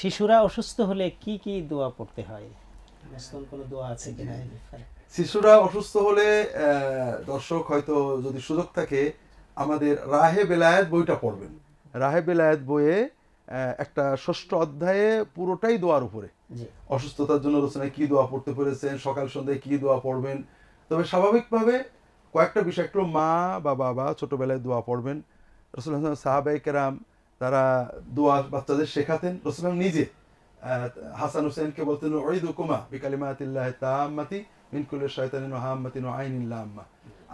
শিশুরা অসুস্থ হলে কি কি দোয়া পড়তে হয়? কোনো দোয়া আছে কিনা শিশুরা অসুস্থ হলে দর্শক হয়তো যদি সুযোগ থাকে আমাদের রাহে বেলায়েত বইটা পড়বেন। রাহে বেলায়েত বইয়ে একটা ষষ্ঠ অধ্যায়ে পুরোটাই দোয়ার উপরে। অসুস্থতার জন্য রচনায় কি দোয়া পড়তে পেরেছেন সকাল সন্ধ্যায় কি দোয়া পড়বেন? তবে স্বাভাবিকভাবে কয়েকটা বিষয় একটু মা বা বাবা ছোটবেলায় দোয়া পড়বেন। রসুল হাসান সাহাবাই কেরাম তারা দোয়া বাচ্চাদের শেখাতেন। রসুল হাসান নিজে হাসান হুসেনকে বলতেন ওইদু কুমা বিকালিমাতিল্লাহ তাম্মাতি মিনকুলের শয়তানিন হাম্মাতিন আইনিল্লাহ আম্মা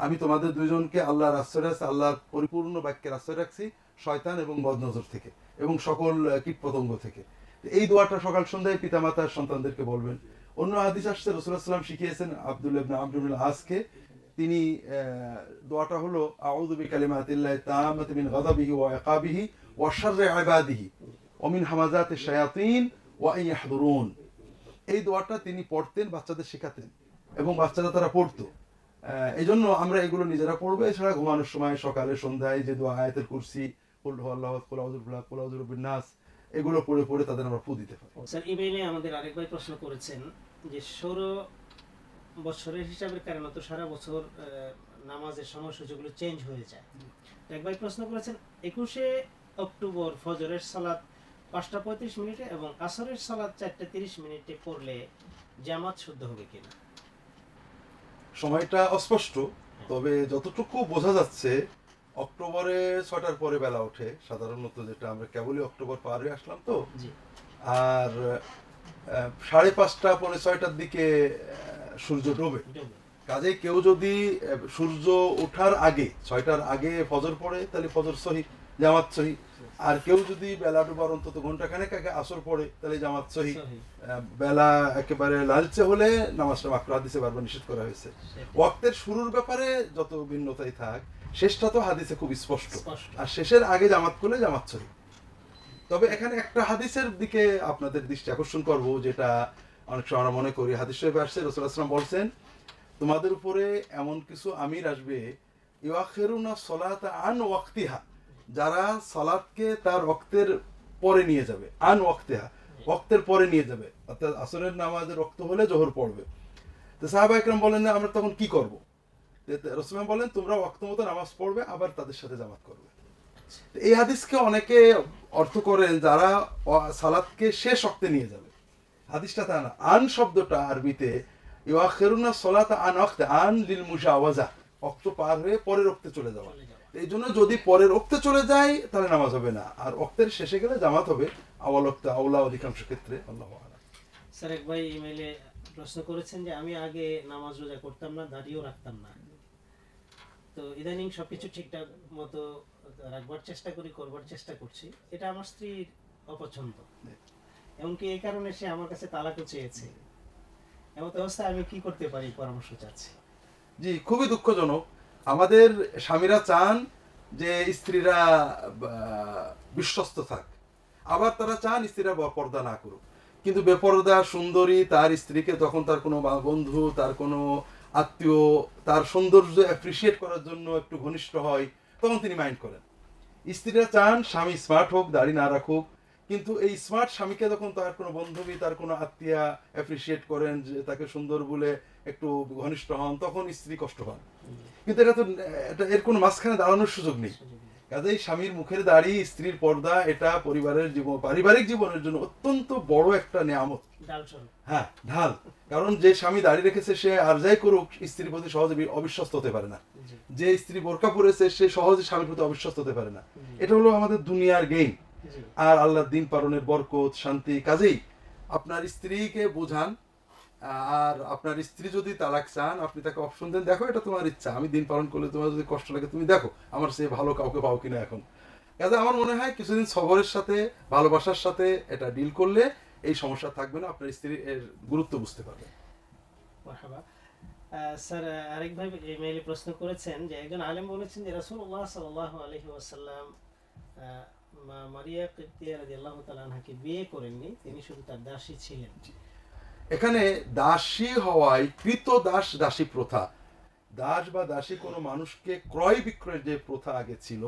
আমি তোমাদের দুইজনকে আল্লাহর আশ্রয় রাখছি, আল্লাহর পরিপূর্ণ বাক্যের আশ্রয় রাখছি শয়তান এবং বদনজর থেকে এবং সকল কীট পতঙ্গ থেকে। এই দোয়াটা সকাল সন্ধ্যায় পিতামাতার সন্তানদেরকে বলবেন। অন্য হাদিস আসছে সাল্লাম শিখিয়েছেন আব্দুল আমরুল আসকে তিনি দোয়াটা হলো বিকালিমাতিল্লাহি তাম্মাতি মিন গাযাবিহি ওয়া ইকাবিহি ওয়া শাররি ইবাদিহি, ওয়া মিন হামাযাতিশ শায়াতিন ওয়া ইয়াহদুরুন। এই দোয়াটা তিনি পড়তেন, বাচ্চাদের শেখাতেন এবং বাচ্চারা তারা পড়তো। এই জন্য আমরা এগুলো নিজেরা পড়ব। এছাড়া ঘুমানোর সময় সকালে, সন্ধ্যায় যে দোয়া আয়াতের কুরসি এগুলো পড়ে পড়ে তাদের আমরা ফু দিতে পারি। স্যার, ইমেইলে আমাদের আরেক ভাই প্রশ্ন করেছেন যে ষোলো বছরের হিসাবের কারণে তো সারা বছর নামাজের সময়সূচিগুলো চেঞ্জ হয়ে যায়। এক ভাই প্রশ্ন করেছেন, একুশে অক্টোবর ফজরের সালাত পাঁচটা পঁয়ত্রিশ মিনিটে এবং আসরের সালাত চারটে তিরিশ মিনিটে পড়লে জামাত শুদ্ধ হবে কিনা? সময়টা অস্পষ্ট তবে যতটুকু বোঝা যাচ্ছে অক্টোবরে ছয়টার পরে বেলা ওঠে সাধারণত যেটা আমরা কেবলই অক্টোবর পার হয়ে আসলাম তো। আর সাড়ে পাঁচটা পৌনে ছয়টার দিকে সূর্য ডুবে। কাজে কেউ যদি সূর্য ওঠার আগে ছয়টার আগে ফজর পড়ে তাহলে ফজর সহি জামাত সহি। আর কেউ যদি বেলা ডোবার অন্তত ঘন্টাখানেক আগে আসর পড়ে তাহলে জামাত সহি। বেলা একেবারে লালচে হলে নামাজটা মাকরু হাদিসে বারবার নিষেধ করা হয়েছে। ওয়াক্তের শুরুর ব্যাপারে যত ভিন্নতাই থাক শেষটা তো হাদিসে খুব স্পষ্ট। আর শেষের আগে জামাত করলে জামাত সহি তবে এখানে একটা হাদিসের দিকে আপনাদের দৃষ্টি আকর্ষণ করব যেটা অনেক সময় আমরা মনে করি হাদিস শরীফে আসছে রসুল আসলাম বলছেন তোমাদের উপরে এমন কিছু আমির আসবে ইউআখিরুনা সলাতা আন ওয়াক্তিহা যারা সালাদকে তার রক্তের পরে নিয়ে যাবে, আন ওয়াক্তিহা, ওয়াক্তের পরে নিয়ে যাবে। অর্থাৎ আসরের নামাজের রক্ত হলে জোহর পড়বে। তো সাহাবা একরাম বলেন, না, আমরা তখন কি করব? বলেন, তোমরা ওয়াক্ত মতো নামাজ পড়বে, আবার তাদের সাথে জামাত করবে। এই হাদিসকে অনেকে অর্থ করেন যারা সালাদকে শেষ অক্তে নিয়ে যাবে। হাদিসটা তা না। আন শব্দটা আরবিতে, ইউআখিরুনা সলাতা আন অক্তে আন লিল মুশাওয়াজা অক্ত পার হয়ে পরের যাওয়া চলে যাওয়া। এই জন্য যদি পরের অক্তে চলে যায় তাহলে নামাজ হবে না। আর অক্তের শেষে গেলে জামাত হবে। আওয়াল অক্তে আওলা অধিকাংশ ক্ষেত্রে আল্লাহ স্যার এক ভাই ইমেইলে প্রশ্ন করেছেন যে আমি আগে নামাজ রোজা করতাম না দাঁড়িয়েও রাখতাম না। তো ইদানিং সবকিছু ঠিকঠাক মতো রাখবার চেষ্টা করি করবার চেষ্টা করছি। এটা আমার স্ত্রীর অপছন্দ। এমনকি এই কারণে সে আমার কাছে তালাকও চেয়েছে। এমন অবস্থায় আমি কি করতে পারি পরামর্শ চাচ্ছি। জি খুবই দুঃখজনক। আমাদের স্বামীরা চান যে স্ত্রীরা বিশ্বস্ত থাক। আবার তারা চান স্ত্রীরা পর্দা না করুক। কিন্তু বেপরদা সুন্দরী তার স্ত্রীকে তখন তার কোনো বন্ধু, তার কোনো আত্মীয়, তার সৌন্দর্য অ্যাপ্রিসিয়েট করার জন্য একটু ঘনিষ্ঠ হয়, তখন তিনি মাইন্ড করেন। স্ত্রীরা চান স্বামী স্মার্ট হোক, দাড়ি না রাখুক, কিন্তু এই স্মার্ট স্বামীকে যখন তার কোনো বান্ধবী, তার কোনো আত্মীয়া অ্যাপ্রিসিয়েট করেন যে তাকে সুন্দর বলে একটু ঘনিষ্ঠ হন, তখন স্ত্রী কষ্ট পান। কিন্তু এটা তো এটা এর কোনো মাঝখানে দাঁড়ানোর সুযোগ নেই। কাজেই স্বামীর মুখের দাড়ি স্ত্রীর পর্দা এটা পরিবারের জীবন পারিবারিক জীবনের জন্য অত্যন্ত বড় একটা নিয়ামত। হ্যাঁ ঢাল। কারণ যে স্বামী দাড়ি রেখেছে সে আর যাই করুক স্ত্রীর প্রতি সহজে অবিশ্বস্ত হতে পারে না। যে স্ত্রী বোরকা পরেছে সে সহজে স্বামীর প্রতি অবিশ্বস্ত হতে পারে না। এটা হলো আমাদের দুনিয়ার গেম আর আল্লাহর দিন পালনের বরকত শান্তি। কাজেই আপনার স্ত্রীকে বোঝান আর আপনার স্ত্রী যদি তালাক চান আপনি তাকে অপশন দেন দেখো এটা তোমার ইচ্ছা। আমি দিন পালন করলে তোমার যদি কষ্ট লাগে তুমি দেখো আমার সে ভালো কাউকে পাও কিনা এখন। কাজে আমার মনে হয় কিছুদিন সবরের সাথে ভালোবাসার সাথে এটা ডিল করলে এই সমস্যা থাকবে না আপনার স্ত্রী এর গুরুত্ব বুঝতে পারবে। স্যার আরেক ভাই ইমেইলে প্রশ্ন করেছেন যে একজন আলেম বলেছেন যে রাসূলুল্লাহ সাল্লাল্লাহু আলাইহি ওয়াসাল্লাম মারিয়া কিবতিয়া রাদিয়াল্লাহু তাআলা আনহাকে বিয়ে করেননি তিনি শুধু তার দাসী ছিলেন। এখানে দাসী হওয়ায় কৃত দাস দাসী প্রথা। দাস বা দাসী কোনো মানুষকে ক্রয় বিক্রয়ের যে প্রথা আগে ছিল,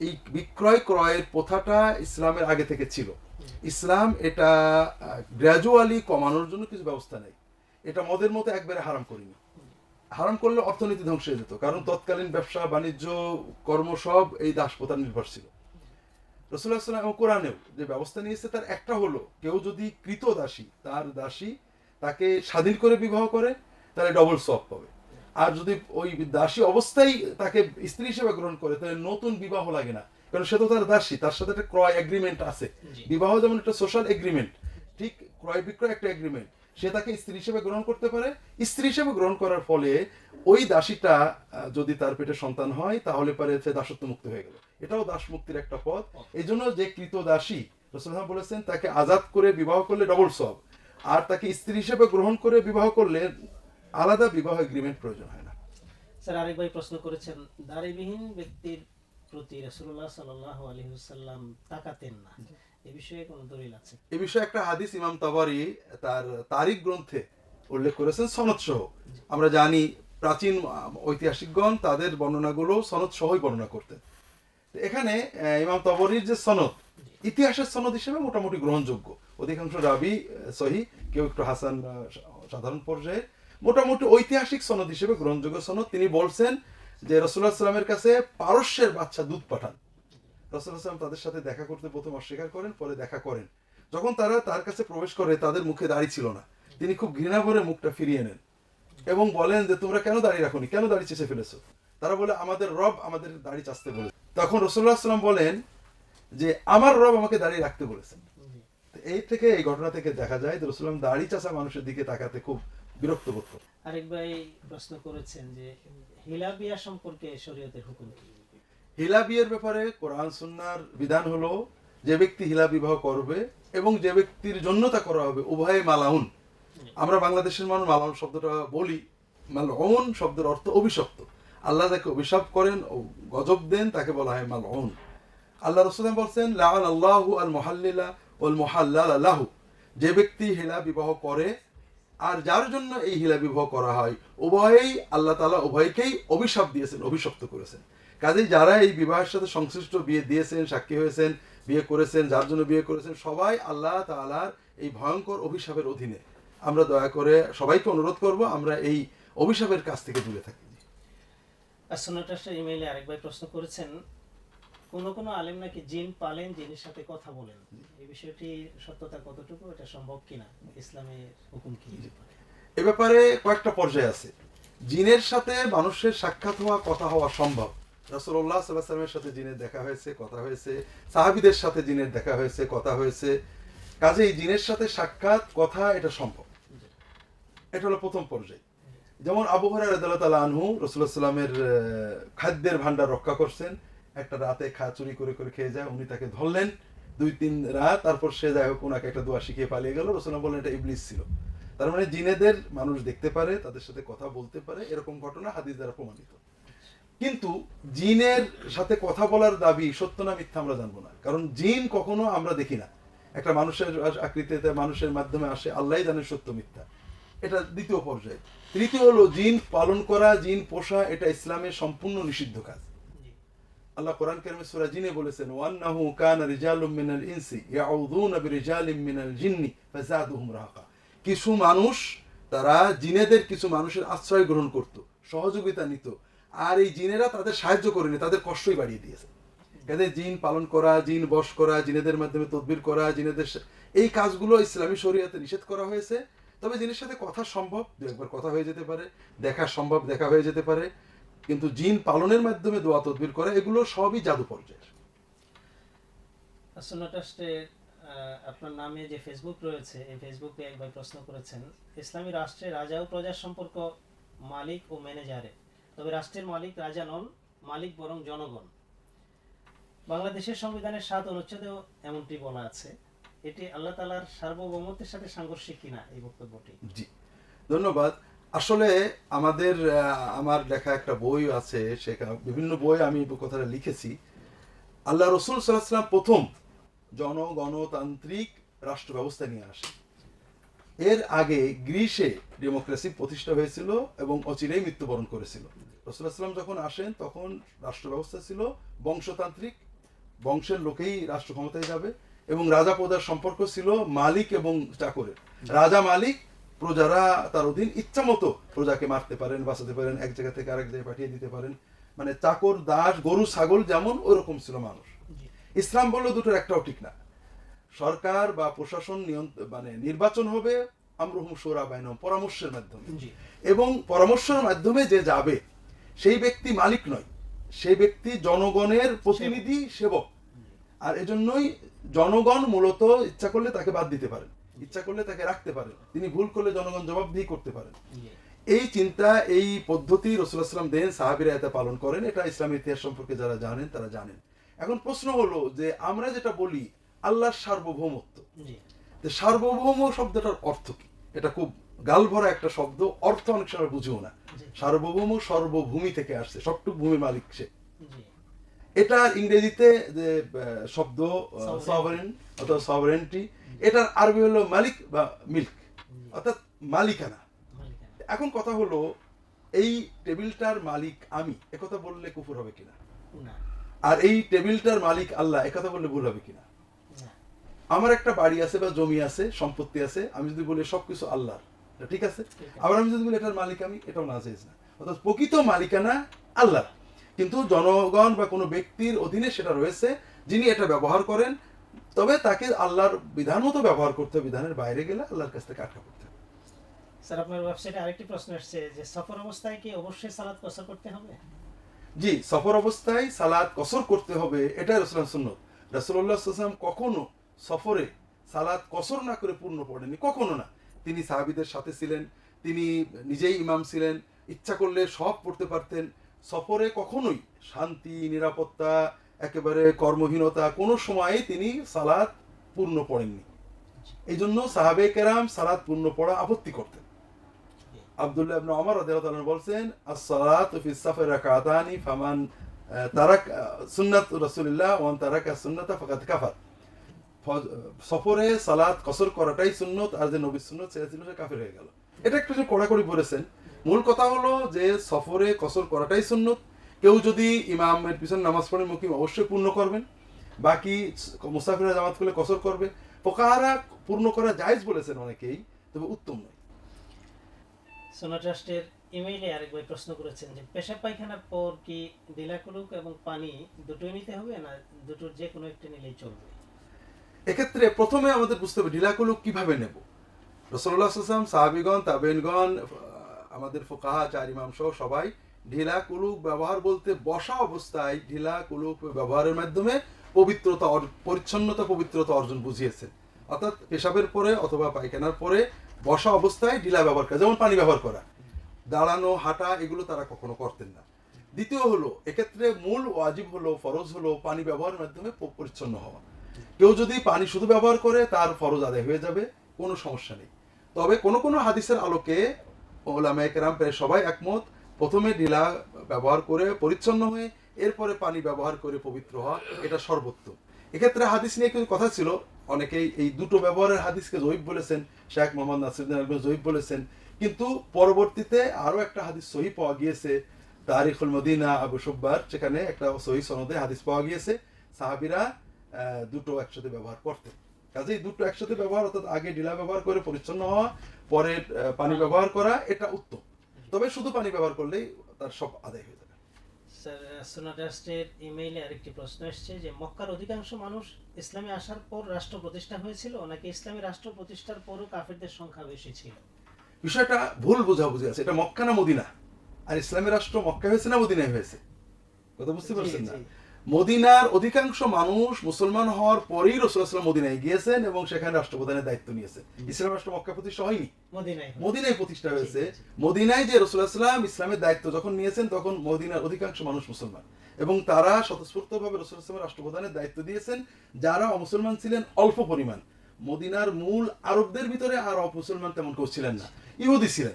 এই বিক্রয় ক্রয়ের প্রথাটা ইসলামের আগে থেকে ছিল। ইসলাম এটা গ্র্যাজুয়ালি কমানোর জন্য কিছু ব্যবস্থা নেই। এটা মদের মতো একবারে হারাম করিনি হারাম করলে অর্থনীতি ধ্বংস হয়ে যেত, কারণ তৎকালীন ব্যবসা, বাণিজ্য, কর্ম সব এই দাসপ্রথার নির্ভর ছিল। রসুল্লাহ সাল্লাম কোরআনেও যে ব্যবস্থা নিয়েছে, তার একটা হলো, কেউ যদি কৃত দাসী, তার দাসী তাকে স্বাধীন করে বিবাহ করে তাহলে ডবল সব পাবে আর যদি ওই দাসী অবস্থায় তাকে স্ত্রী হিসেবে গ্রহণ করে তাহলে নতুন বিবাহ লাগে না। কারণ সে তো তার দাসী তার সাথে একটা ক্রয় এগ্রিমেন্ট আছে। বিবাহ যেমন একটা সোশ্যাল এগ্রিমেন্ট ঠিক ক্রয় বিক্রয় একটা এগ্রিমেন্ট সে তাকে স্ত্রী হিসেবে গ্রহণ করতে পারে। স্ত্রী হিসেবে গ্রহণ করার ফলে ওই দাসীটা যদি তার পেটে সন্তান হয় তাহলে পারে সে দাসত্ব মুক্ত হয়ে গেল। এটাও দাস মুক্তির একটা পথ। এই জন্য যে কৃত দাসী বলেছেন তাকে আজাদ করে বিবাহ করলে ডবল সব আর তাকে স্ত্রী হিসেবে গ্রহণ করে বিবাহ করলে আলাদা বিবাহ এগ্রিমেন্ট প্রয়োজন হয় না। স্যার আরেক ভাই প্রশ্ন করেছেন দাড়িবিহীন ব্যক্তির প্রতি রসুল্লাহ সাল্লাহ আলহিহাল্লাম তাকাতেন না। এ বিষয়ে কোনো দলিল আছে? এ বিষয়ে একটা হাদিস ইমাম তাবারি তার তারিখ গ্রন্থে উল্লেখ করেছেন সনদ সহ আমরা জানি প্রাচীন ঐতিহাসিকগণ তাদের বর্ণনাগুলো সনদ সহই বর্ণনা করতেন। এখানে ইমাম তাবরির যে সনদ ইতিহাসের সনদ হিসেবে মোটামুটি গ্রহণযোগ্য। অধিকাংশ রাবি সহি, কেউ একটু হাসান সাধারণ পর্যায়ে মোটামুটি ঐতিহাসিক সনদ হিসেবে, গ্রহণযোগ্য সনদ, তিনি বলছেন যে রসুল্লাহ সাল্লামের কাছে পারস্যের বাচ্চা দুধ পাঠান। রসুল্লাহ সাল্লাম তাদের সাথে দেখা করতে প্রথম অস্বীকার করেন, পরে দেখা করেন। যখন তারা তার কাছে প্রবেশ করে, তাদের মুখে দাড়ি ছিল না। তিনি খুব ঘৃণা ভরে মুখটা ফিরিয়ে নেন এবং বলেন যে, তোমরা কেন দাড়ি রাখোনি? কেন দাড়ি চেঁচে ফেলেছো? তারা বলে, আমাদের রব আমাদের দাড়ি চাচতে বলে তখন রসুল্লাহ সাল্লাম বলেন যে, আমার রব আমাকে দাড়ি রাখতে বলেছেন। এই থেকে এই ঘটনা থেকে দেখা যায় যে রসুল্লাম দাড়ি চাচা মানুষের দিকে তাকাতে খুব বিরক্ত বোধ করত আরেক ভাই প্রশ্ন করেছেন যে হিলা বিয়া সম্পর্কে শরীয়তের হুকুম কি? হিলা ব্যাপারে কোরআন সুন্নার বিধান হলো যে ব্যক্তি হিলা বিবাহ করবে এবং যে ব্যক্তির জন্য তা করা হবে উভয়ে মালাউন। আমরা বাংলাদেশের মানুষ মালাউন শব্দটা বলি। মালউন শব্দের অর্থ অভিশপ্ত। আল্লাহ যাকে অভিশাপ করেন ও গজব দেন তাকে বলা হয় মালউন। আল্লাহ রসুলাম বলছেন লাআন আল্লাহু আল মুহাল্লিলা ওয়াল মুহাল্লাল লাহু। যে ব্যক্তি হিলা বিবাহ করে, আর যার জন্য এই হিলা বিবাহ করা হয়, উভয়েই আল্লাহ তাআলা উভয়কেই অভিশাপ দিয়েছেন, অভিশপ্ত করেছেন। কাজেই যারা এই বিবাহের সাথে সংশ্লিষ্ট বিয়ে দিয়েছেন, সাক্ষী হয়েছেন, বিয়ে করেছেন, যার জন্য বিয়ে করেছেন, সবাই আল্লাহ তাআলার এই ভয়ঙ্কর অভিশাপের অধীনে। আমরা দয়া করে সবাইকে অনুরোধ করব, আমরা এই অভিশাপের কাছ থেকে দূরে থাকি। আর সোনাটাস্টার ইমেইলে আরেক ভাই প্রশ্ন করেছেন কোন কোন আলেম নাকি জিন পালেন জিনের সাথে কথা বলেন? এই বিষয়টি সত্যতা কতটুকু, এটা সম্ভব কিনা? ইসলামের হুকুম কি? এ ব্যাপারে কয়েকটা আছে। জিনের সাথে মানুষের সাক্ষাৎ হওয়া, কথা হওয়া সম্ভব। সাথে জিনের দেখা হয়েছে, কথা হয়েছে। সাহাবীদের সাথে জিনের দেখা হয়েছে, কথা হয়েছে। কাজেই জিনের সাথে সাক্ষাৎ, কথা, এটা সম্ভব। এটা হলো প্রথম পর্যায়। যেমন আবু হরাইরা রাদিয়াল্লাহু তাআলা আনহু রাসূলুল্লাহ সাল্লামের খাদ্যের ভান্ডার রক্ষা করছেন। একটা রাতে খা, চুরি করে করে খেয়ে যায়, উনি তাকে ধরলেন। দুই, তিন রাত, তারপর সে যাই হোক ওনাকে একটা দোয়া শিখিয়ে পালিয়ে গেল। রসুল্লাহ বললেন, এটা ইবলিস ছিল। তার মানে জিনেদের মানুষ দেখতে পারে, তাদের সাথে কথা বলতে পারে, এরকম ঘটনা হাদিস দ্বারা প্রমাণিত। কিন্তু জিনের সাথে কথা বলার দাবি সত্য না মিথ্যা আমরা জানব না। কারণ জিন কখনো আমরা দেখি না। একটা মানুষের আকৃতিতে, মানুষের মাধ্যমে আসে আল্লাহ জানে সত্য মিথ্যা। এটা দ্বিতীয় পর্যায়ে। তৃতীয় হলো, জিন পালন করা, জিন পোষা, এটা ইসলামের সম্পূর্ণ নিষিদ্ধ কাজ। আল্লাহ কোরআন কারিমে সূরা জিনে বলেছেন, ওয়ান্নাহু কানা রিজালুম মিনাল ইনসি ইয়াউযুনা বিরিজালিম মিনাল জিন্নি ফাযাদুহুম রাহাকা। কিছু মানুষ, তারা জিনেদের কিছু মানুষের আশ্রয় গ্রহণ করত, সহযোগিতা নিত, আর এই জিনেরা তাদের সাহায্য করেনি, তাদের কষ্টই বাড়িয়ে দিয়েছে। কাজে জিন পালন করা, জিন বশ করা, জিনেদের মাধ্যমে তদবির করা, জিনেদের এই কাজগুলো ইসলামী শরীয়তে নিষেধ করা হয়েছে। তবে জিনের সাথে কথা সম্ভব, দু একবার কথা হয়ে যেতে পারে, দেখা সম্ভব, দেখা হয়ে যেতে পারে। কিন্তু জিন পালনের মাধ্যমে দোয়া তদবির করা এগুলো সবই জাদু পর্যায়ের আহ, আপনার নামে যে ফেসবুক রয়েছে এই ফেসবুকে এক ভাই প্রশ্ন করেছেন ইসলামী রাষ্ট্রে রাজা ও প্রজার সম্পর্ক মালিক ও ম্যানেজারে। তবে রাষ্ট্রের মালিক রাজা নন মালিক বরং জনগণ। বাংলাদেশের সংবিধানের সাত অনুচ্ছেদেও এমনটি বলা আছে। এটি আল্লাহ তালার সার্বভৌমত্বের সাথে সাংঘর্ষিক কিনা এই বক্তব্যটি। জি। ধন্যবাদ। আসলে আমাদের আমার লেখা একটা বই আছে সেখানে বিভিন্ন বই আমি কথাটা লিখেছি। আল্লাহ রসুল সাল্লাহাম প্রথম জনগণতান্ত্রিক রাষ্ট্র ব্যবস্থা নিয়ে আসে এর আগে গ্রিসে ডেমোক্রেসি প্রতিষ্ঠা হয়েছিল এবং অচিরেই মৃত্যুবরণ করেছিল। রসুলাম যখন আসেন, তখন রাষ্ট্র ব্যবস্থা ছিল বংশতান্ত্রিক। বংশের লোকেই রাষ্ট্র ক্ষমতায় যাবে এবং রাজা প্রজার সম্পর্ক ছিল মালিক এবং চাকরের। রাজা মালিক প্রজারা তার অধীন ইচ্ছা মতো প্রজাকে মারতে পারেন বাঁচাতে পারেন এক জায়গা থেকে আরেক জায়গায় পাঠিয়ে দিতে পারেন। মানে চাকর দাস গরু ছাগল যেমন ওরকম ছিল মানুষ। ইসলাম বলল দুটোর একটাও ঠিক না। সরকার বা প্রশাসন মানে নির্বাচন হবে আমরুহুম সোরা বাইনম পরামর্শের মাধ্যমে। এবং পরামর্শের মাধ্যমে যে যাবে সেই ব্যক্তি মালিক নয়। সেই ব্যক্তি জনগণের প্রতিনিধি সেবক। আর এজন্যই জনগণ মূলত ইচ্ছা করলে তাকে বাদ দিতে পারেন। ইচ্ছা করলে তাকে রাখতে পারেন। তিনি ভুল করলে জনগণ জবাবদিহি করতে পারেন। এই চিন্তা এই পদ্ধতি রসুলাম দেন সাহাবিরা এতে পালন করেন। এটা ইসলামী ইতিহাস সম্পর্কে যারা জানেন তারা জানেন। এখন প্রশ্ন হলো যে আমরা যেটা বলি আল্লাহর সার্বভৌমত্ব। সার্বভৌম শব্দটার অর্থ কি? এটা খুব গালভরা একটা শব্দ অর্থ অনেক সময় বুঝেও না। সার্বভৌম সর্বভূমি থেকে আসছে সবটুক ভূমি মালিক সে। এটা ইংরেজিতে যে শব্দ. সভারেন অথবা সভারেন্টি এটার আরবি হলো মালিক বা মিল্ক অর্থাৎ মালিকানা। এখন কথা হলো এই টেবিলটার মালিক আমি একথা বললে কুফুর হবে কিনা? আর এই টেবিলটার মালিক আল্লাহ একথা বললে ভুল হবে কিনা? আমার একটা বাড়ি আছে বা জমি আছে সম্পত্তি আছে আমি যদি বলি সবকিছু আল্লাহর ঠিক আছে? আবার আমি যদি বলি এটার মালিক আমি এটাও না চাইজ না। অর্থাৎ প্রকৃত মালিকানা আল্লাহ কিন্তু জনগণ বা কোনো ব্যক্তির অধীনে সেটা রয়েছে যিনি এটা ব্যবহার করেন তবে তাকে আল্লাহর বিধান মতো ব্যবহার করতে বিধানের বাইরে গেলে আল্লাহর কাছ থেকে আটকা হবে। স্যার আপনার ওয়েবসাইটে আরেকটি প্রশ্ন আসছে যে সফর অবস্থায় কি অবশ্যই সালাত কসর করতে হবে? জি সফর অবস্থায় সালাদ কসর করতে হবে সুন্নত। রাসুল্লাহ সাল্লাম কখনো সফরে সালাদ কসর না করে পূর্ণ পড়েনি কখনো না। তিনি সাহাবিদের সাথে ছিলেন তিনি নিজেই ইমাম ছিলেন ইচ্ছা করলে সব পড়তে পারতেন। সফরে কখনোই শান্তি নিরাপত্তা একেবারে কর্মহীনতা, কোনো সময়ে তিনি সালাদ পূর্ণ পড়েননি। এই জন্য সাহাবে কেরাম সালাদ পূর্ণ পড়া আপত্তি করতেন। আব্দুল্লাহ বলছেন as-safar rak'atani তারাক সুন্নাত তারাকা সুন্নাতা সফরে কসর করাটাই সুন্নত, আর যে নবী সুন্নত ছিল কাফের হয়ে গেল। এটা একটু কড়াকড়ি বলেছেন। মূল কথা হলো যে সফরে কসর করাটাই সুন্নত কেউ যদি ইমামের পিছনে নামাজ পড়েন মুকিম অবশ্যই পূর্ণ করবেন। বাকি মুসাফিরা জামাত করলে কসর করবে। পোকাহারা পূর্ণ করা জায়েজ বলেছেন অনেকেই তবে উত্তম নয়। সোনা ট্রাস্টের ইমেইলে প্রশ্ন করেছেন যে পেশাব পায়খানার পর কি দিলাকুলুক এবং পানি দুটোই নিতে হবে না দুটোর যে কোনো একটা নিলেই চলবে? এক্ষেত্রে প্রথমে আমাদের বুঝতে হবে ঢিলাকুলুক কীভাবে নেব? রসল্লাহ সাল্লাম সাহাবিগণ তাবেনগণ আমাদের ফোকাহা চার ইমাম সহ সবাই ঢিলা কুলুক ব্যবহার বলতে বসা অবস্থায় ঢিলা কুলুক ব্যবহারের মাধ্যমে পবিত্রতা পরিচ্ছন্নতা, পবিত্রতা অর্জন বুঝিয়েছেন। অর্থাৎ পেশাবের পরে অথবা পায়খানার পরে বসা অবস্থায় ঢিলা ব্যবহার করা, যেমন পানি ব্যবহার করা। দাঁড়ানো, হাঁটা, এগুলো তারা কখনো করতেন না। দ্বিতীয় হলো, এক্ষেত্রে মূল ওয়াজিব হলো, ফরজ হলো পানি ব্যবহারের মাধ্যমে পরিচ্ছন্ন হওয়া। কেউ যদি পানি শুধু ব্যবহার করে, তার ফরজ আদায় হয়ে যাবে, কোনো সমস্যা নেই। তবে কোনো কোনো হাদিসের আলোকে ওলামা প্রায় সবাই একমত প্রথমে ঢিলা ব্যবহার করে পরিচ্ছন্ন হয়ে এরপরে পানি ব্যবহার করে পবিত্র হওয়া এটা সর্বোত্তম এক্ষেত্রে হাদিস নিয়ে কিন্তু কথা ছিল। অনেকেই এই দুটো ব্যবহারের হাদিসকে জয়ীব বলেছেন, শেখ মোহাম্মদ নাসিরুদ্দিন আলম জয়ীব বলেছেন। কিন্তু পরবর্তীতে আরও একটা হাদিস সহি পাওয়া গিয়েছে, তারিখুল মদিনা আবু সুব্বার সেখানে একটা সহি সনদে হাদিস পাওয়া গিয়েছে। সাহাবিরা দুটো একসাথে ব্যবহার করতেন। কাজেই দুটো একসাথে ব্যবহার, অর্থাৎ আগে ঢিলা ব্যবহার করে পরিচ্ছন্ন হওয়া, পরে পানি ব্যবহার করা, এটা উত্তম। তবে শুধু পানি ব্যবহার করলেই তার সব আদায় হয়ে যাবে। স্যার ইমেইলে আরেকটি প্রশ্ন এসছে যে মক্কার অধিকাংশ মানুষ ইসলামে আসার পর রাষ্ট্র প্রতিষ্ঠা হয়েছিল নাকি ইসলামী রাষ্ট্র প্রতিষ্ঠার পরও কাফেরদের সংখ্যা বেশি ছিল? বিষয়টা ভুল বোঝাবুঝি আছে। এটা মক্কা না মদিনা? আর ইসলামী রাষ্ট্র মক্কা হয়েছে না মদিনায় হয়েছে? কথা বুঝতে পারছেন না। মদিনার অধিকাংশ মানুষ মুসলমান হওয়ার পরেই রসুলাম মদিনায় গিয়েছেন এবং সেখানে রাষ্ট্রপ্রধানের দায়িত্ব নিয়েছে ইসলাম রাষ্ট্র মক্কা প্রতিষ্ঠা হয়নি। মদিনায় প্রতিষ্ঠা হয়েছে। মদিনায় যে রসুলাম ইসলামের দায়িত্ব যখন নিয়েছেন তখন মদিনার অধিকাংশ মানুষ মুসলমান। এবং তারা স্বতঃস্ফূর্ত স্বতঃস্ফূর্তভাবে রসুলামের রাষ্ট্রপ্রধানের দায়িত্ব দিয়েছেন। যারা অমুসলমান ছিলেন অল্প পরিমাণ। মদিনার মূল আরবদের ভিতরে আর অমুসলমান তেমন কেউ ছিলেন না। ইহুদি ছিলেন।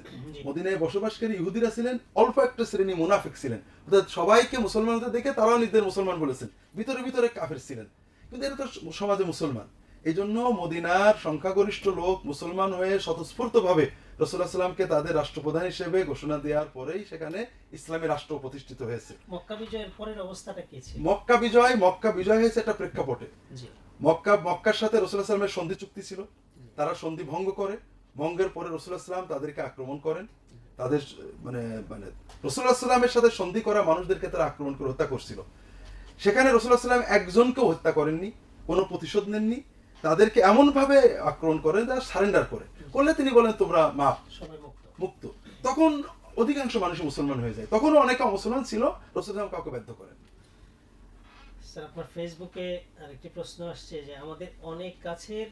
মদিনায় বসবাসকারী ইহুদিরা ছিলেন অল্প একটা শ্রেণি মুনাফিক ছিলেন। অর্থাৎ সবাইকে মুসলমানদের দেখে তারাও নিজেদের মুসলমান বলেছেন। ভিতরে ভিতরে কাফের ছিলেন। কিন্তু এটা তো সমাজে মুসলমান। এই জন্য মদিনার সংখ্যাগরিষ্ঠ লোক মুসলমান হয়ে স্বতঃস্ফূর্তভাবে রসুল্লাহ সাল্লামকে তাদের রাষ্ট্রপ্রধান হিসেবে ঘোষণা দেওয়ার পরেই সেখানে ইসলামী রাষ্ট্র প্রতিষ্ঠিত হয়েছে। মক্কা বিজয়ের পরের অবস্থাটা কি ছিল? মক্কা বিজয় মক্কা বিজয় হয়েছে একটা প্রেক্ষাপটে। মক্কা মক্কার সাথে রসুল্লাহ সাল্লামের সন্ধি চুক্তি ছিল। তারা সন্ধি ভঙ্গ করে। ভঙ্গের পরে রসুল্লাহ সাল্লাম তাদেরকে আক্রমণ করেন। তাদের মানে মানে রসুল্লাহ সাল্লামের সাথে সন্ধি করা মানুষদেরকে তারা আক্রমণ করে হত্যা করছিল। সেখানে রসুল্লাহ সাল্লাম একজনকেও হত্যা করেননি কোনো প্রতিশোধ নেননি। তাদেরকে এমনভাবে আক্রমণ করেন তারা সারেন্ডার করে। করলে তিনি বলেন তোমরা সবাই মুক্ত। মুক্ত। তখন অধিকাংশ মানুষ মুসলমান হয়ে যায়। তখনও অনেকে মুসলমান ছিল রসুলাম কাউকে বাধ্য করেন। স্যার আপনার ফেসবুকে আরেকটি প্রশ্ন আসছে যে, আমাদের অনেক কাছের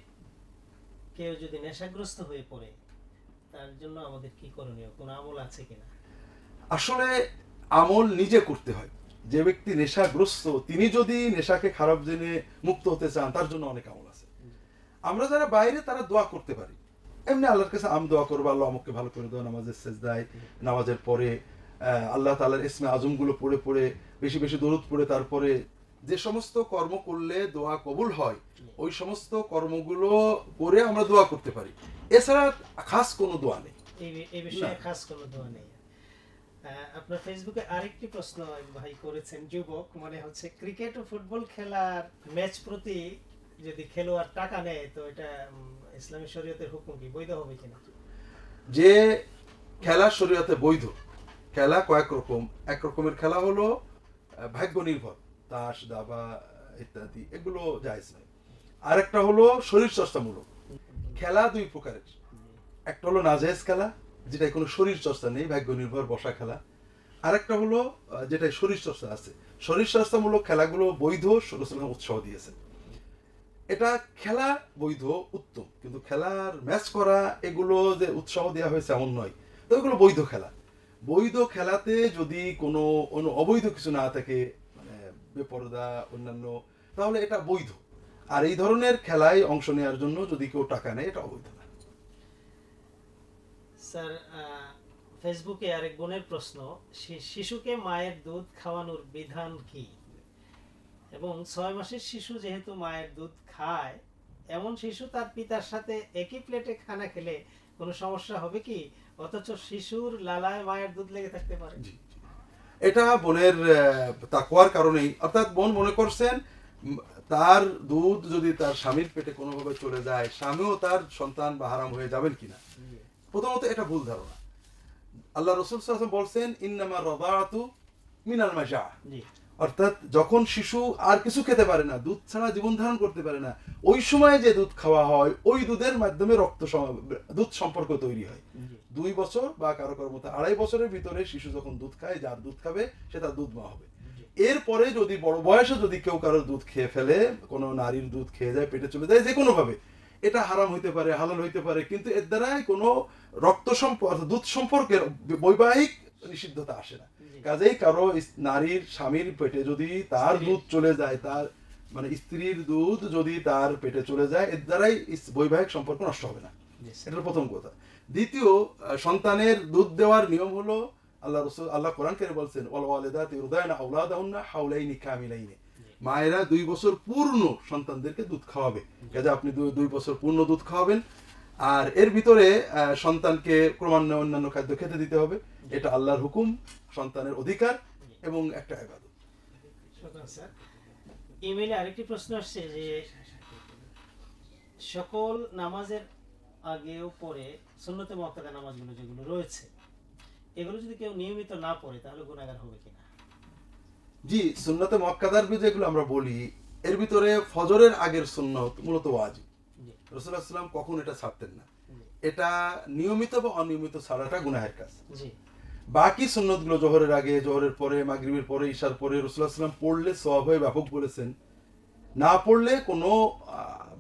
কেউ যদি নেশাগ্রস্ত হয়ে পড়ে, তার জন্য আমাদের কি করণীয়? কোনো আমল আছে কিনা? আসলে আমল নিজে করতে হয়। যে ব্যক্তি নেশাগ্রস্ত, তিনি যদি নেশাকে খারাপ জেনে মুক্ত হতে চান, তার জন্য অনেক আমল আছে। আমরা যারা বাইরে, তারা দোয়া করতে পারি। এমনি আল্লাহর কাছে আম দোয়া করব, আল্লাহ আমাকে ভালো করে দাও, নামাজের শেষ দেয় নামাজের পরে আল্লাহ তালার ইসমে আজমগুলো পড়ে পড়ে, বেশি বেশি দরুদ পড়ে, তারপরে যে সমস্ত কর্ম করলে দোয়া কবুল হয় ওই সমস্ত কর্মগুলো করে আমরা দোয়া করতে পারি। এছাড়া খাস কোনো দোয়া নেই। এই বিষয়ে খাস কোনো দোয়া নেই। আপনার ফেসবুকে আরেকটি প্রশ্ন ভাই করেছেন যুবক মানে হচ্ছে ক্রিকেট ও ফুটবল খেলার ম্যাচ প্রতি যদি খেলোয়াড় টাকা নেয় তো এটা ইসলামী শরীয়তের হুকুম কি? বৈধ হবে কিনা? যে খেলা শরীয়তে বৈধ খেলা কয়েক রকম এক রকমের খেলা হলো ভাগ্য নির্ভর। তাস, দাবা ইত্যাদি, এগুলো জায়জ নয় আরেকটা হলো শরীর চর্চামূলক। খেলা দুই প্রকারের। একটা হলো নাজায়েজ খেলা, যেটায় কোনো শরীর চর্চা নেই ভাগ্য নির্ভর বসা খেলা। আরেকটা হলো যেটায় শরীর চর্চা আছে। শরীর চর্চামূলক খেলাগুলো বৈধ রসুলাম উৎসাহ দিয়েছে এটা খেলা বৈধ, উত্তম। কিন্তু খেলার ম্যাচ করা, এগুলো যে উৎসাহ দেওয়া হয়েছে এমন নয়। তো এগুলো বৈধ খেলা। বৈধ খেলাতে যদি কোনো অবৈধ কিছু না থাকে বেপরদা অন্যান্য। তাহলে এটা বৈধ। আর এই ধরনের খেলায় অংশ নেওয়ার জন্য যদি কেউ টাকা নেয় এটা অবৈধ না। স্যার ফেসবুকে আরেক বোনের প্রশ্ন শিশুকে মায়ের দুধ খাওয়ানোর বিধান কি? এবং ছয় মাসের শিশু যেহেতু মায়ের দুধ খায় এমন শিশু তার পিতার সাথে একই প্লেটে খানা খেলে কোনো সমস্যা হবে কি? অথচ শিশুর লালায় মায়ের দুধ লেগে থাকতে পারে। এটা বোনের তাকুয়ার কারণেই। অর্থাৎ বোন মনে করছেন তার দুধ যদি তার স্বামীর পেটে কোনোভাবে চলে যায়, স্বামীও তার সন্তান বা হারাম হয়ে যাবেন কিনা? প্রথমত এটা ভুল ধারণা। আল্লাহ রসুল বলছেন, ইন্নামা রদাতু মিনাল মাজা অর্থাৎ যখন শিশু আর কিছু খেতে পারে না দুধ ছাড়া জীবন ধারণ করতে পারে না ওই সময়ে যে দুধ খাওয়া হয় ওই দুধের মাধ্যমে রক্ত দুধ সম্পর্ক তৈরি হয়। দুই বছর বা কারও কারও মতো আড়াই বছরের ভিতরে শিশু যখন দুধ খায় যার দুধ খাবে সে তার দুধ মা হবে। এরপরে যদি বড় বয়সে যদি কেউ কারোর দুধ খেয়ে ফেলে কোনো নারীর দুধ খেয়ে যায় পেটে চলে যায় যে কোনো ভাবে এটা হারাম হইতে পারে হালাল হইতে পারে কিন্তু এর দ্বারাই কোনো রক্ত সম্পর্ক দুধ সম্পর্কের বৈবাহিক নিষিদ্ধতা আসে না। কাজেই কারও নারীর স্বামীর পেটে যদি তার দুধ চলে যায় তার মানে স্ত্রীর দুধ যদি তার পেটে চলে যায় এর দ্বারাই বৈবাহিক সম্পর্ক নষ্ট হবে না। এটা প্রথম কথা। দ্বিতীয় সন্তানের দুধ দেওয়ার নিয়ম হলো আল্লাহ রসুল আল্লাহ কোরআন কেন বলছেন কামিলাইনি মায়েরা দুই বছর পূর্ণ সন্তানদেরকে দুধ খাওয়াবে। কাজে আপনি দুই- দুই বছর পূর্ণ দুধ খাওয়াবেন আর এর ভিতরে সন্তানকে ক্রমান্বয়ে অন্যান্য খাদ্য খেতে দিতে হবে। এটা আল্লাহর হুকুম সন্তানের অধিকার এবং একটা ইমেইলে আরেকটি প্রশ্ন আসছে যে সকল নামাজের আগেও পরে সুন্নতে মুআক্কাদা নামাজগুলো যেগুলো রয়েছে এগুলো যদি কেউ নিয়মিত না পড়ে তাহলে গুনাহগার হবে কিনা? জি সুন্নতে মক্কাদার যেগুলো আমরা বলি এর ভিতরে ফজরের আগের সুন্নত মূলত ওয়াজিব। জি রসুল্লাহ সাল্লাম কখন এটা ছাড়তেন না। এটা নিয়মিত বা অনিয়মিত ছাড়াটা গুনাহের কাজ। বাকি সুন্নতগুলো জোহরের আগে জোহরের পরে মাগরিবের পরে ঈশার পরে রসুল্লাহ সাল্লাম পড়লে সব হয়ে ব্যাপক বলেছেন। না পড়লে কোনো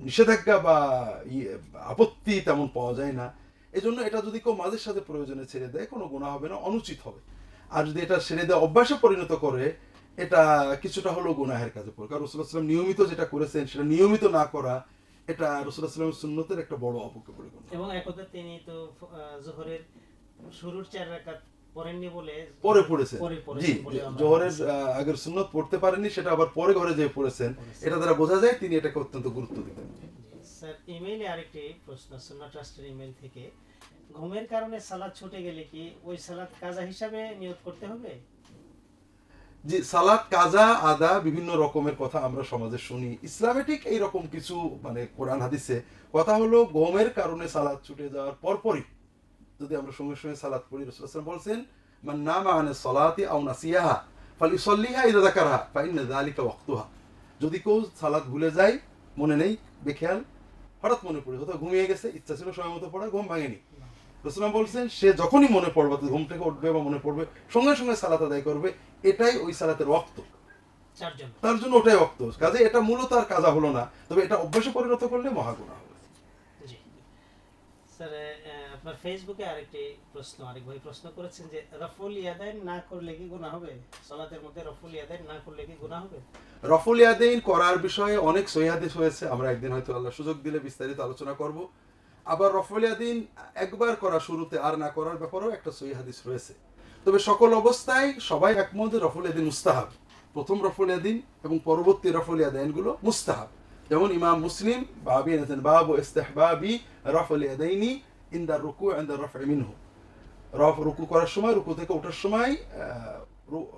নিষেধাজ্ঞা বা আপত্তি তেমন পাওয়া যায় না। এজন্য এটা যদি কেউ মাঝের সাথে প্রয়োজনে ছেড়ে দেয় কোনো গুণা হবে না অনুচিত হবে। আর যদি এটা ছেড়ে দেয় অভ্যাসে পরিণত করে এটা কিছুটা হলেও গুনাহের কাজে পড়ে কারণ রসুল্লাহ সাল্লাম নিয়মিত যেটা করেছেন সেটা নিয়মিত না করা এটা রসুল্লাহ সুন্নতের একটা বড় অপকে পড়ে এবং একদা তিনি তো জোহরের শুরুর চার রাকাত পড়েননি বলে পরে পড়েছেন। জি জোহরের আগের সুন্নত পড়তে পারেননি সেটা আবার পরে ঘরে যেয়ে পড়েছেন। এটা দ্বারা বোঝা যায় তিনি এটাকে অত্যন্ত গুরুত্ব দিতেন। স্যার ইমেইলে আরেকটি প্রশ্ন সুন্নাহ ট্রাস্টের ইমেইল থেকে। ঘুমের কারণে সালাদ ছুটে গেলে কি ওই সালাদ কাজা হিসাবে নিয়োগ করতে হবে? যে সালাত কাজা, আদা বিভিন্ন রকমের কথা আমরা সমাজে শুনি। ইসলামে ঠিক এইরকম কিছু মানে কোরআন হাদিসে কথা হলো গমের কারণে সালাদ ছুটে যাওয়ার পরপরই। যদি আমরা সঙ্গে সঙ্গে সালাদ পড়ি রসুলাম বলছেন, মান নামা আনে সলাতি আও নাসিয়াহা ফালি সল্লিহা ইদা যাকারহা, ফাইন্না যালিকা ওয়াক্তুহা। যদি কেউ সালাদ ভুলে যায়, মনে নেই, বেখেয়াল, হঠাৎ মনে পড়ে, কোথাও ঘুমিয়ে গেছে, ইচ্ছা ছিল সময় মতো পড়া, ঘুম ভাঙেনি। রসুলাম বলছেন সে যখনই মনে পড়বে ঘুম থেকে উঠবে বা মনে পড়বে সঙ্গে সঙ্গে সালাত আদায় করবে এটাই ওই সালাতের রক্ত তার জন্য। ওটাই রক্ত কাজে এটা মূলত আর কাজা হলো না তবে এটা অভ্যাসে পরিণত করলে মহাগুণা হবে। স্যার আপনার ফেসবুকে আরেকটি প্রশ্ন আরেক ভাই প্রশ্ন করেছেন যে রফুল ইয়াদাইন না করলে কি গুনাহ হবে? সালাতের মধ্যে রফুল ইয়াদাইন না করলে কি গুনাহ হবে? রফুল ইয়াদাইন করার বিষয়ে অনেক সহিহাদিস হয়েছে আমরা একদিন হয়তো আল্লাহ সুযোগ দিলে বিস্তারিত আলোচনা করব। আবার রফুল ইয়াদিন একবার করা শুরুতে আর না করার ব্যাপারেও একটা সহিহাদিস রয়েছে। তবে সকল অবস্থায় সবাই একমত রফুল ইয়াদিন মুস্তাহাব। প্রথম রফুল ইয়াদিন এবং পরবর্তী রফুল ইয়াদাইনগুলো মুস্তাহাব। যেমন ইমাম মুসলিম, বাবি এনেছেন, বাবু ইস্তেহবাবি রফুল ইয়াদাইনি ইন্দা রুকু ইন্দা রফ মিনহু। রফ রুকু করার সময়, রুকু থেকে ওঠার সময়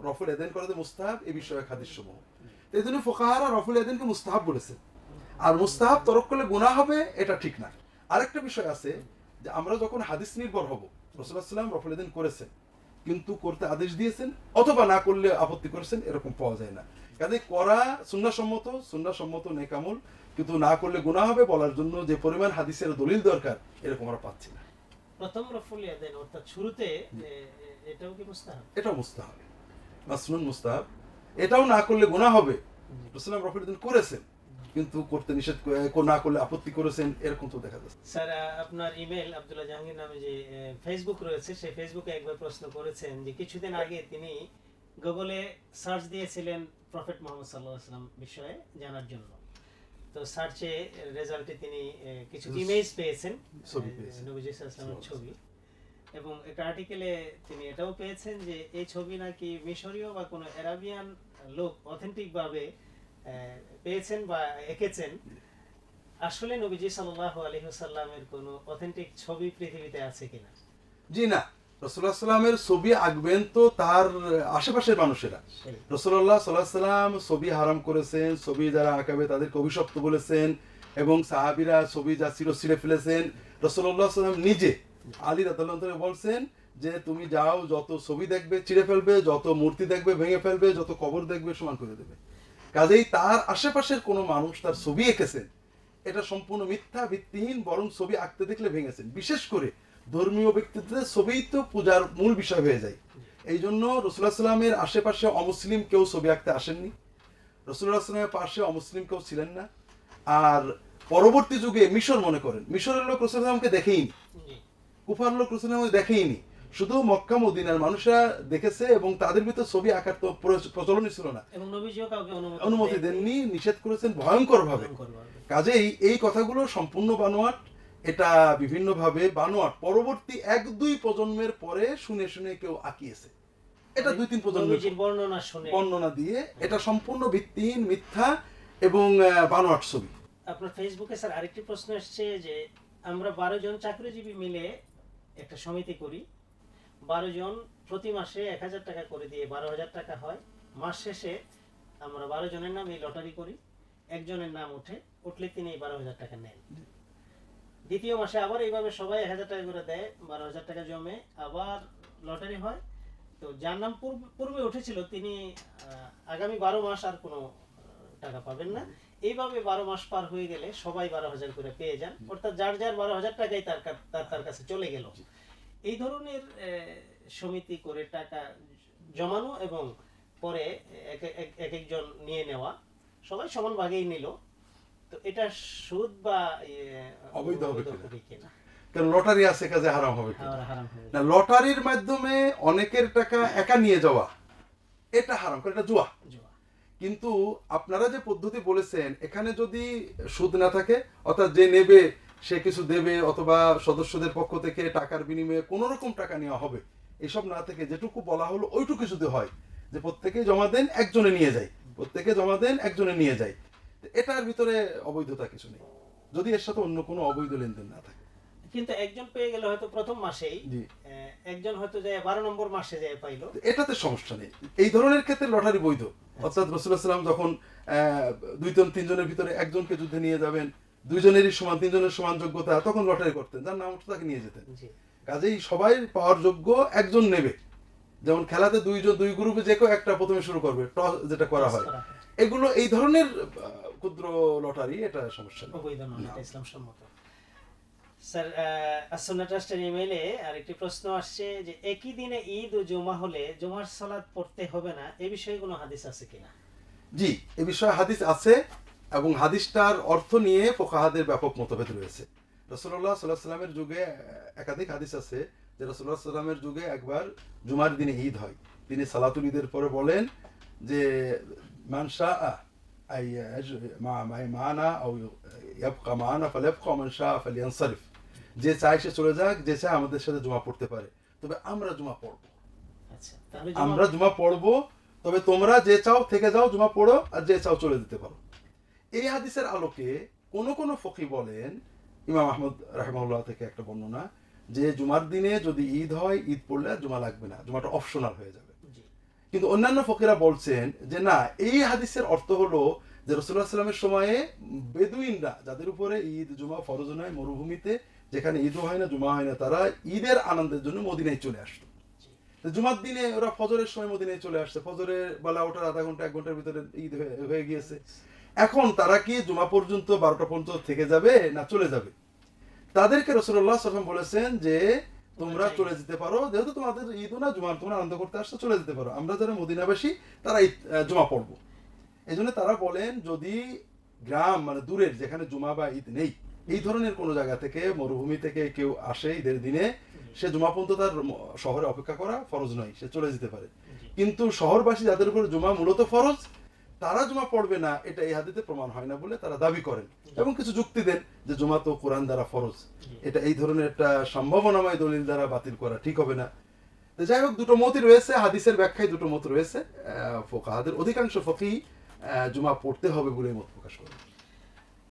রফুল এদেন করাতে মুস্তাহাব এই বিষয়ে হাদিস সমূহ এই জন্য ফোকাহারা রফুল এদেনকে মুস্তাহাব বলেছে। আর মুস্তাহাব তরক করলে গুনাহ হবে, এটা ঠিক না। আরেকটা বিষয় আছে যে আমরা যখন হাদিস নির্ভর হব রসুলাম রফুল এদেন করেছেন কিন্তু করতে আদেশ দিয়েছেন অথবা না করলে আপত্তি করেছেন এরকম পাওয়া যায় না। কাজে করা সুন্নাসম্মত সুন্নাসম্মত নেকামল কিন্তু না করলে গুনাহ হবে বলার জন্য যে পরিমাণ হাদিসের দলিল দরকার এরকম আমরা পাচ্ছি না। প্রথম রফুল ইয়াদাইন অর্থাৎ শুরুতে এটাও কি মুস্তাহাব? এটাও মুস্তাহাব। মাসনুন মুস্তাহাব। এটাও না করলে গুনাহ হবে। রসুলাম রফিউদ্দিন করেছেন। কিন্তু করতে নিষেধ না করলে আপত্তি করেছেন এরকম তো দেখা যাচ্ছে। স্যার আপনার ইমেল আব্দুল্লাহ জাহাঙ্গীর নামে যে ফেসবুক রয়েছে সেই ফেসবুকে একবার প্রশ্ন করেছেন যে কিছুদিন আগে তিনি গুগলে সার্চ দিয়েছিলেন প্রফেট মোহাম্মদ সাল্লাহ আসলাম বিষয়ে জানার জন্য। তো সার্চে রেজাল্টে তিনি কিছু ইমেজ পেয়েছেন। নবীজি ছবি। এবং একটা আর্টিকেলে তিনি এটাও পেয়েছেন যে এই ছবি নাকি মিশরীয় বা কোনো অ্যারাবিয়ান লোক অথেন্টিক ভাবে পেয়েছেন বা এঁকেছেন আসলে নবীজি সাল্লাল্লাহু আলাইহি ওয়াসাল্লামের কোনো অথেন্টিক ছবি পৃথিবীতে আছে কিনা? জি না। রসুল্লাহ সাল্লামের ছবি আঁকবেন তো তার আশেপাশের মানুষেরা। রসুল্লাহ সাল্লাহ সাল্লাম ছবি হারাম করেছেন ছবি যারা আঁকাবে তাদেরকে অভিশপ্ত বলেছেন এবং সাহাবিরা ছবি যা ছিল ছিঁড়ে ফেলেছেন রসুল্লাহ সাল্লাম নিজে আলী রাতাল্লাহ বলছেন যে তুমি যাও যত ছবি দেখবে ছিঁড়ে ফেলবে যত মূর্তি দেখবে ভেঙে ফেলবে যত কবর দেখবে সমান করে দেবে। কাজেই তার আশেপাশের কোনো মানুষ তার ছবি এঁকেছেন। এটা সম্পূর্ণ মিথ্যা, ভিত্তিহীন, বরং ছবি আঁকতে দেখলে ভেঙেছেন। বিশেষ করে ধর্মীয় ব্যক্তিত্বের ছবিই তো পূজার মূল বিষয় হয়ে যায়। এই জন্য রসুল্লাহ সাল্লামের আশেপাশে অমুসলিম কেউ ছবি আঁকতে আসেননি। রসুল্লাহ সাল্লামের পাশে অমুসলিম কেউ ছিলেন না। আর পরবর্তী যুগে মিশর মনে করেন। মিশরের লোক রসুল্লাহামকে দেখেইনি। কুফার লোক রসুল্লাহামকে দেখেইনি। শুধু মক্কা মদিনার মানুষরা দেখেছে এবং তাদের ভিতর ছবি আঁকার তো প্র- প্রচলনই ছিল না। অনুমতি দেননি নিষেধ করেছেন ভয়ঙ্কর ভাবে কাজেই এই কথাগুলো সম্পূর্ণ বানোয়াট এটা বিভিন্নভাবে বানোয়াট। পরবর্তী এক দুই প্রজন্মের পরে শুনে শুনে কেউ আঁকিয়েছে। এটা দুই তিন প্রজন্মের নবীজির বর্ণনা শুনে। বর্ণনা দিয়ে এটা সম্পূর্ণ ভিত্তিহীন মিথ্যা এবং বানোয়াট ছবি। আপনার ফেসবুকে স্যার আরেকটি প্রশ্ন এসেছে যে আমরা বারো জন চাকরিজীবী মিলে একটা সমিতি করি। বারো জন প্রতি মাসে এক হাজার টাকা করে দিয়ে বারো হাজার টাকা হয়। মাস শেষে আমরা বারো জনের নামে লটারি করি। একজনের নাম উঠে উঠলে তিনি এই বারো হাজার টাকা নেন। দ্বিতীয় মাসে আবার এইভাবে সবাই এক হাজার টাকা করে দেয়, বারো হাজার টাকা জমে আবার লটারি হয়। তো যার নাম পূর্ব- উঠেছিল, তিনি আগামী বারো মাস আর কোনো টাকা পাবেন না। এইভাবে বারো মাস পার হয়ে গেলে সবাই বারো হাজার করে পেয়ে যান। অর্থাৎ যার যার বারো হাজার টাকাই তার তার কাছে চলে গেল। এই ধরনের সমিতি করে টাকা জমানো এবং পরে এক এক- এক একজন নিয়ে নেওয়া সবাই সমান ভাগেই নিল। তো এটা সুদ বা অবৈধ হবে কিনা? কারণ লটারি আছে কাজে হারাম হবে। না লটারির মাধ্যমে অনেকের টাকা একা নিয়ে যাওয়া এটা হারাম কারণ এটা জুয়া। জুয়া। কিন্তু আপনারা যে পদ্ধতি বলেছেন এখানে যদি সুদ না থাকে অর্থাৎ যে নেবে সে কিছু দেবে অথবা সদস্যদের পক্ষ থেকে টাকার বিনিময়ে কোনো রকম টাকা নেওয়া হবে। এসব না থেকে যেটুকু বলা হলো ওইটুকু যদি হয় যে প্রত্যেকে জমা দেন একজনে নিয়ে যায়। প্রত্যেকে জমা দেন একজনে নিয়ে যায়। এটার ভিতরে অবৈধতা কিছু নেই। যদি এর সাথে অন্য কোনো অবৈধ লেনদেন না থাকে। কিন্তু একজন পেয়ে গেল হয়তো প্রথম মাসেই একজন হয়তো যায় বারো নম্বর মাসে যায় পাইলো। এটাতে সমস্যা নেই। এই ধরনের ক্ষেত্রে লটারি বৈধ। অর্থাৎ রসুল্লাহ সাল্লাম যখন আহ, দুইজন তিনজনের ভিতরে একজনকে যুদ্ধে নিয়ে যাবেন দুইজনেরই সমান তিনজনের সমান যোগ্যতা তখন লটারি করতেন। যার নাম তাকে নিয়ে যেতেন। কাজেই সবাই পাওয়ার যোগ্য একজন নেবে। যেমন খেলাতে দুইজন দুই গ্রুপে যে কেউ একটা প্রথমে শুরু করবে টস যেটা করা হয়। এগুলো এই ধরনের ক্ষুদ্র লটারি এটা সমস্যা ইসলাম সম্মত। স্যার আসন্না ট্রাস্টের ইমেইলে আরেকটি প্রশ্ন আসছে যে একই দিনে ঈদ ও জুমা হলে জুমার সালাত পড়তে হবে না? এ বিষয়ে কোনো হাদিস আছে কিনা? জি এ বিষয়ে হাদিস আছে। এবং হাদিসটার অর্থ নিয়ে ফোকাহাদের ব্যাপক মতভেদ রয়েছে। রসুল্লাহ সাল্লাহ সাল্লামের যুগে একাধিক হাদিস আছে যে রসুল্লাহ সাল্লামের যুগে একবার জুমার দিনে ঈদ হয়। তিনি সালাতুল ঈদের পরে বলেন যে মানসা আই মানা ইয়াবকা মানা মান ফালিয়ানসারিফ। যে চায় সে চলে যাক যে চায় আমাদের সাথে জমা পড়তে পারে। তবে আমরা জমা পড়ব। আচ্ছা আমরা জুমা পড়ব তবে তোমরা যে চাও থেকে যাও জুমা পড়ো আর যে চাও চলে যেতে পারো। এই হাদিসের আলোকে কোন কোন ফকি বলেন ইমাম আহমদ রাহমাল্লাহ থেকে একটা বর্ণনা যে জুমার দিনে যদি ঈদ হয় ঈদ পড়লে জুমা লাগবে না জুমাটা অপশনাল হয়ে যাবে। কিন্তু অন্যান্য ফকিরা বলছেন যে না এই হাদিসের অর্থ হলো যে রসুল্লাহ সাল্লামের সময়ে বেদুইনরা যাদের উপরে ঈদ জুমা ফরজ নয় মরুভূমিতে যেখানে ঈদও হয় না জুমা হয় না তারা ঈদের আনন্দের জন্য মদিনায় চলে আসতো। জুমার দিনে ওরা ফজরের সময় মদিনায় চলে আসছে। ফজরের বেলা ওঠার আধা ঘণ্টা এক ঘণ্টার ভিতরে ঈদ হয়ে গিয়েছে। এখন তারা কি জুমা পর্যন্ত বারোটা পর্যন্ত থেকে যাবে না চলে যাবে? তাদেরকে রসুল্লাহ সাল্লাম বলেছেন যে তোমরা চলে যেতে পারো। যেহেতু তোমাদের ঈদও না জুমা তোমরা আনন্দ করতে আসছো চলে যেতে পারো। আমরা যারা মদিনাবাসী তারা ঈদ জুমা পড়ব। এই জন্য তারা বলেন যদি গ্রাম মানে দূরের যেখানে জুমা বা ঈদ নেই এই ধরনের কোনো জায়গা থেকে মরুভূমি থেকে কেউ আসে ঈদের দিনে সে জুমা পর্যন্ত তার শহরে অপেক্ষা করা ফরজ নয় সে চলে যেতে পারে। কিন্তু শহরবাসী যাদের উপর জুমা মূলত ফরজ তারা জুমা পড়বে না, এটা এই হাদিতে প্রমাণ হয় না বলে তারা দাবি করেন। এবং কিছু যুক্তি দেন যে জমা তো কোরআন দ্বারা ফরজ। এটা এই ধরনের একটা সম্ভাবনাময় দলিল দ্বারা বাতিল করা ঠিক হবে না। যাই হোক, দুটো মতই রয়েছে, হাদিসের ব্যাখ্যায় দুটো মত রয়েছে। ফোকাহাদের অধিকাংশ ফকি জুমা পড়তে হবে বলে মত প্রকাশ করেন।